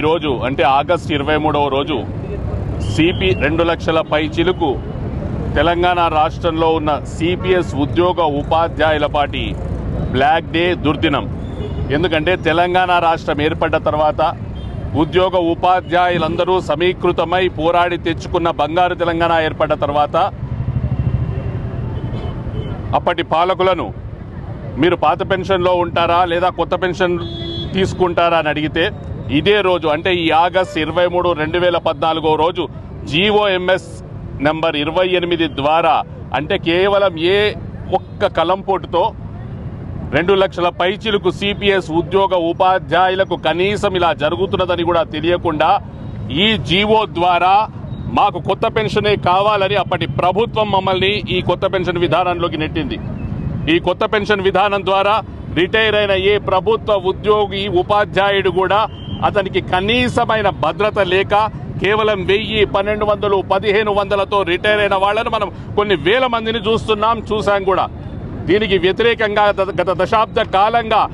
ఈరోజు అంటే ఆగస్టు ఇరవై మూడవ రోజు సిపి రెండు లక్షల పై చిలుకు తెలంగాణ రాష్ట్రంలో ఉన్న సిపిఎస్ ఉద్యోగ ఉపాధ్యాయుల పాటి బ్లాక్ డే దుర్దినం. ఎందుకంటే తెలంగాణ రాష్ట్రం ఏర్పడ్డ తర్వాత ఉద్యోగ ఉపాధ్యాయులందరూ సమీకృతమై పోరాడి తెచ్చుకున్న బంగారు తెలంగాణ ఏర్పడ్డ తర్వాత అప్పటి పాలకులను మీరు పాత పెన్షన్లో ఉంటారా లేదా కొత్త పెన్షన్ తీసుకుంటారా అని అడిగితే ఇదే రోజు అంటే ఈ ఆగస్ట్ ఇరవై మూడు రెండు వేల పద్నాలుగో రోజు జీఓఎంఎస్ నెంబర్ ఇరవై ఎనిమిది ద్వారా అంటే కేవలం ఏ ఒక్క కలంపోటుతో రెండు లక్షల పైచిలకు సిపిఎస్ ఉద్యోగ ఉపాధ్యాయులకు కనీసం ఇలా జరుగుతున్నదని కూడా తెలియకుండా ఈ జీవో ద్వారా మాకు కొత్త పెన్షనే కావాలని అప్పటి ప్రభుత్వం మమ్మల్ని ఈ కొత్త పెన్షన్ విధానంలోకి నెట్టింది. ఈ కొత్త పెన్షన్ విధానం ద్వారా రిటైర్ అయిన ఏ ప్రభుత్వ ఉద్యోగి ఉపాధ్యాయుడు కూడా అతనికి కనీసమైన భద్రత లేక కేవలం వెయ్యి పన్నెండు వందలు పదిహేను వందలతో రిటైర్ అయిన వాళ్ళను మనం కొన్ని వేల మందిని చూస్తున్నాం చూసాం కూడా. దీనికి వ్యతిరేకంగా గత- గత దశాబ్ద కాలంగా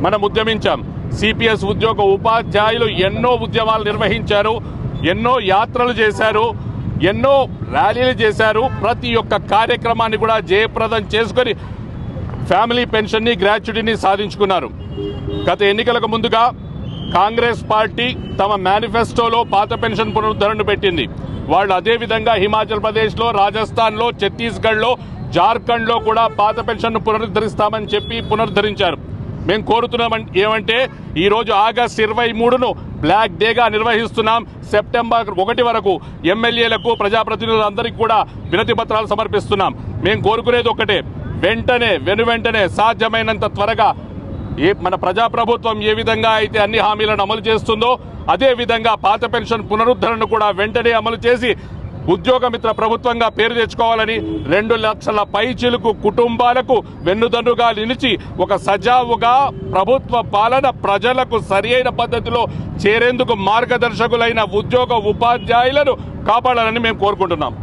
మనం ఉద్యమించాం. సిపిఎస్ ఉద్యోగ ఉపాధ్యాయులు ఎన్నో ఉద్యమాలు నిర్వహించారు ఎన్నో యాత్రలు చేశారు ఎన్నో ర్యాలీలు చేశారు. ప్రతి ఒక్క కార్యక్రమాన్ని కూడా జయప్రదం చేసుకొని ఫ్యామిలీ పెన్షన్ని గ్రాట్యుటీని సాధించుకున్నారు. గత ఎన్నికలకు ముందుగా కాంగ్రెస్ పార్టీ తమ మేనిఫెస్టోలో పాత పెన్షన్ పునరుద్ధరణను పెట్టింది. వాళ్ళు అదే విధంగా హిమాచల్ ప్రదేశ్లో రాజస్థాన్లో ఛత్తీస్గఢ్లో జార్ఖండ్లో కూడా పాత పెన్షన్ను పునరుద్ధరిస్తామని చెప్పి పునరుద్ధరించారు. మేము కోరుతున్నాం ఏమంటే ఈరోజు ఆగస్ట్ ఇరవై మూడును బ్లాక్ డేగా నిర్వహిస్తున్నాం. సెప్టెంబర్ ఒకటి వరకు ఎమ్మెల్యేలకు ప్రజాప్రతినిధులందరికీ కూడా వినతి పత్రాలు సమర్పిస్తున్నాం. మేము కోరుకునేది ఒకటే వెంటనే వెను వెంటనే సాధ్యమైనంత త్వరగా ఏ మన ప్రజాప్రభుత్వం ఏ విధంగా అయితే అన్ని హామీలను అమలు చేస్తుందో అదే విధంగా పాత పెన్షన్ పునరుద్ధరణను కూడా వెంటనే అమలు చేసి ఉద్యోగమిత్ర ప్రభుత్వంగా పేరు తెచ్చుకోవాలని రెండు లక్షల పైచిలుకు కుటుంబాలకు వెన్నుదన్నుగా నిలిచి ఒక సజావుగా ప్రభుత్వ పాలన ప్రజలకు సరియైన పద్ధతిలో చేరేందుకు మార్గదర్శకులైన ఉద్యోగ ఉపాధ్యాయులను కాపాడాలని మేము కోరుకుంటున్నాం.